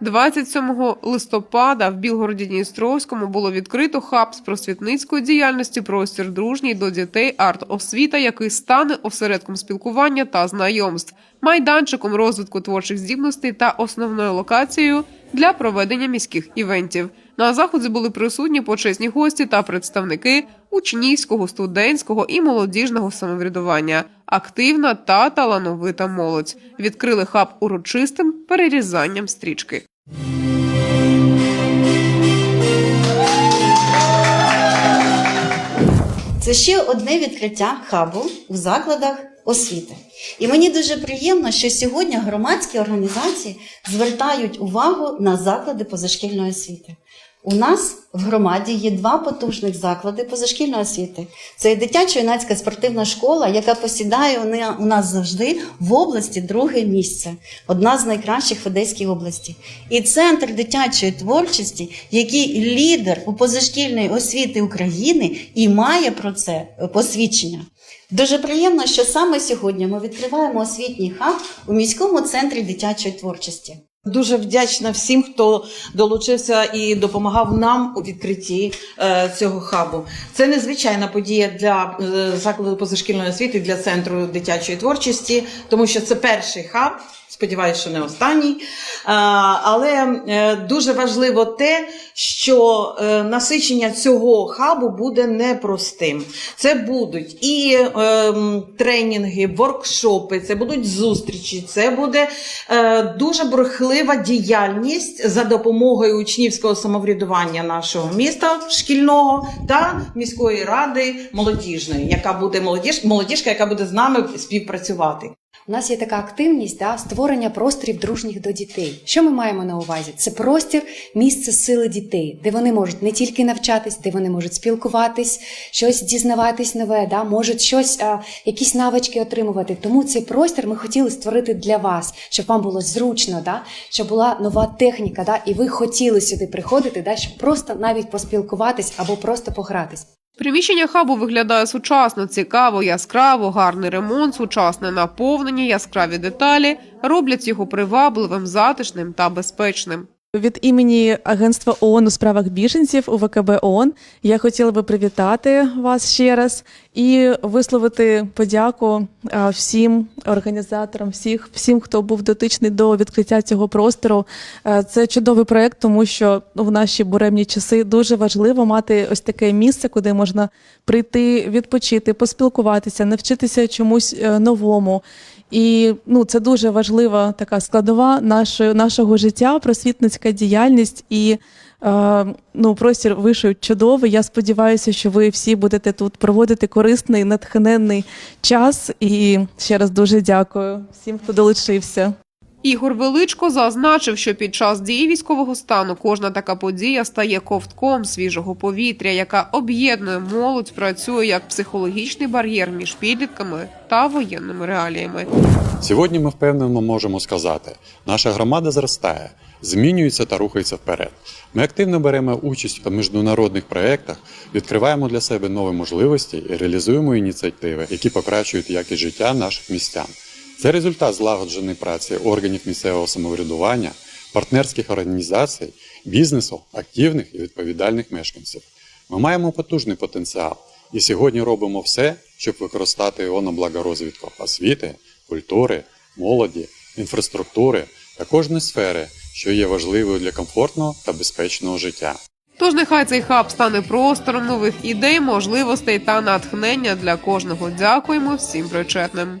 27 листопада в Білгороді Дністровському було відкрито хаб з просвітницької діяльності простір дружній до дітей арт-освіта, який стане осередком спілкування та знайомств, майданчиком розвитку творчих здібностей та основною локацією для проведення міських івентів. На заході були присутні почесні гості та представники учнівського, студентського і молодіжного самоврядування, активна та талановита молодь. Відкрили хаб урочистим перерізанням стрічки. Це ще одне відкриття хабу у закладах освіти. І мені дуже приємно, що сьогодні громадські організації звертають увагу на заклади позашкільної освіти. У нас в громаді є два потужних заклади позашкільної освіти. Це дитячо-юнацька спортивна школа, яка посідає у нас завжди в області друге місце, одна з найкращих в Одеській області. І центр дитячої творчості, який лідер у позашкільної освіти України і має про це е, посвідчення. Дуже приємно, що саме сьогодні ми відкриваємо освітній хаб у міському центрі дитячої творчості. Дуже вдячна всім, хто долучився і допомагав нам у відкритті е, цього хабу. Це незвичайна подія для е, закладу позашкільної освіти, для центру дитячої творчості, тому що це перший хаб. Сподіваюся, що не останній. Але е, дуже важливо те, що е, насичення цього хабу буде непростим. Це будуть і тренінги, воркшопи, це будуть зустрічі, це буде е, дуже бурхлива діяльність за допомогою учнівського самоврядування нашого міста шкільного та міської ради молодіжної, яка буде молодіж, молодіжка, яка буде з нами співпрацювати. У нас є така активність да, створення просторів дружніх до дітей. Що ми маємо на увазі? Це простір, місце сили дітей, де вони можуть не тільки навчатись, де вони можуть спілкуватись, щось дізнаватись нове, да, можуть щось, а, якісь навички отримувати. Тому цей простір ми хотіли створити для вас, щоб вам було зручно, да, щоб була нова техніка, да, і ви хотіли сюди приходити, да, щоб просто навіть поспілкуватись або просто погратись. Приміщення хабу виглядає сучасно, цікаво, яскраво, гарний ремонт, сучасне наповнення, яскраві деталі роблять його привабливим, затишним та безпечним. Від імені Агентства ООН у справах біженців УВКБ ООН я хотіла би привітати вас ще раз і висловити подяку всім організаторам, всіх, всім, хто був дотичний до відкриття цього простору. Це чудовий проект, тому що в наші буремні часи дуже важливо мати ось таке місце, куди можна прийти, відпочити, поспілкуватися, навчитися чомусь е, новому. І ну, це дуже важлива така складова нашої, нашого життя, просвітницька діяльність і е, ну, простір вийшов чудовий. Я сподіваюся, що ви всі будете тут проводити корисний, натхненний час. І ще раз дуже дякую всім, хто долучився. Ігор Величко зазначив, що під час дії військового стану кожна така подія стає ковтком свіжого повітря, яка об'єднує молодь, працює як психологічний бар'єр між підлітками та воєнними реаліями. Сьогодні ми впевнено можемо сказати, наша громада зростає, змінюється та рухається вперед. Ми активно беремо участь у міжнародних проєктах, відкриваємо для себе нові можливості і реалізуємо ініціативи, які покращують якість життя наших містян. Це результат злагодженої праці органів місцевого самоврядування, партнерських організацій, бізнесу, активних і відповідальних мешканців. Ми маємо потужний потенціал і сьогодні робимо все, щоб використати його на благо розвитку освіти, культури, молоді, інфраструктури та кожної сфери, що є важливою для комфортного та безпечного життя. Тож нехай цей хаб стане простором нових ідей, можливостей та натхнення для кожного. Дякуємо всім причетним.